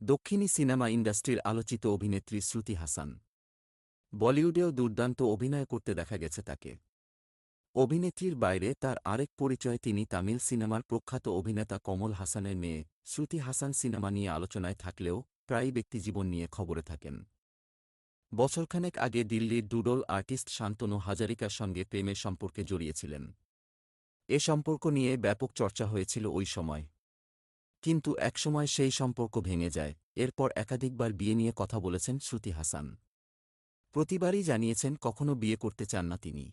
দক্ষিণী সিনেমা ইন্ডাস্ট্রির আলোচিত অভিনেত্রী শ্রুতি হাসান। বলিউডেও দুর্দান্ত অভিনয় করতে দেখা গেছে তাকে। অভিনেত্রীর বাইরে তার আরেক পরিচয় তিনি তামিল সিনেমার প্রখ্যাত অভিনেতা কমল হাসানের মেয়ে। শ্রুতি হাসান সিনেমা নিয়ে আলোচনায় থাকলেও প্রায়ই ব্যক্তিজীবন নিয়ে খবরে থাকেন। বছরখানেক আগে দিল্লির ডুডল আর্টিস্ট শান্তনু হাজারিকার সঙ্গে প্রেমের সম্পর্কে জড়িয়েছিলেন। এ সম্পর্ক নিয়ে ব্যাপক চর্চা হয়েছিল ওই সময়। কিন্তু একসময় সেই সম্পর্ক ভেঙে যায়। এরপর একাধিকবার বিয়ে নিয়ে কথা বলেছেন শ্রুতি হাসান। প্রতিবারই জানিয়েছেন কখনো বিয়ে করতে চান না তিনি।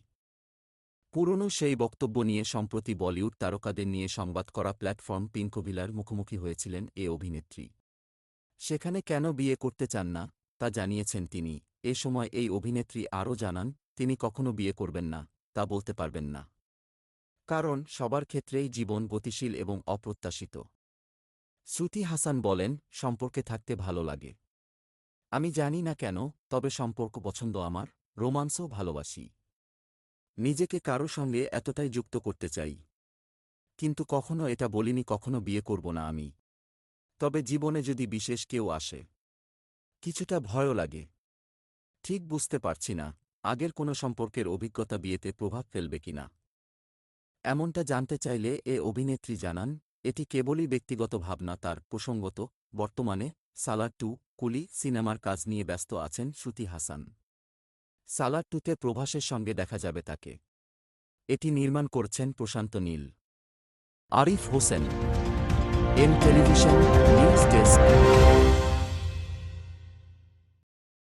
পুরনো সেই বক্তব্য নিয়ে সম্প্রতি বলিউড তারকাদের নিয়ে সংবাদ করা প্ল্যাটফর্ম পিঙ্কোভিলার মুখোমুখি হয়েছিলেন এ অভিনেত্রী। সেখানে কেন বিয়ে করতে চান না, তা জানিয়েছেন তিনি। এ সময় এই অভিনেত্রী আরও জানান, তিনি কখনো বিয়ে করবেন না, তা বলতে পারবেন না। কারণ সবার ক্ষেত্রেই জীবন গতিশীল এবং অপ্রত্যাশিত। শ্রুতি হাসান বলেন, সম্পর্কে থাকতে ভালো লাগে। আমি জানি না কেন, তবে সম্পর্ক পছন্দ আমার, রোমান্সও ভালোবাসি। নিজেকে কারও সঙ্গে এতটাই যুক্ত করতে চাই। কিন্তু কখনো এটা বলিনি, কখনো বিয়ে করব না আমি। তবে জীবনে যদি বিশেষ কেউ আসে, কিছুটা ভয়ও লাগে। ঠিক বুঝতে পারছি না, আগের কোনো সম্পর্কের অভিজ্ঞতা বিয়েতে প্রভাব ফেলবে কিনা। এমনটা জানতে চাইলে এ অভিনেত্রী জানান এটি কেবলই ব্যক্তিগত ভাবনা, তার প্রসঙ্গত, বর্তমানে সালার টু কুলি সিনেমার কাজ নিয়ে ব্যস্ত আছেন শ্রুতি হাসান। সালার টুতে প্রভাসের সঙ্গে দেখা যাবে তাকে। এটি নির্মাণ করছেন Prashanta Neel. Arif Hossain, M television, news desk.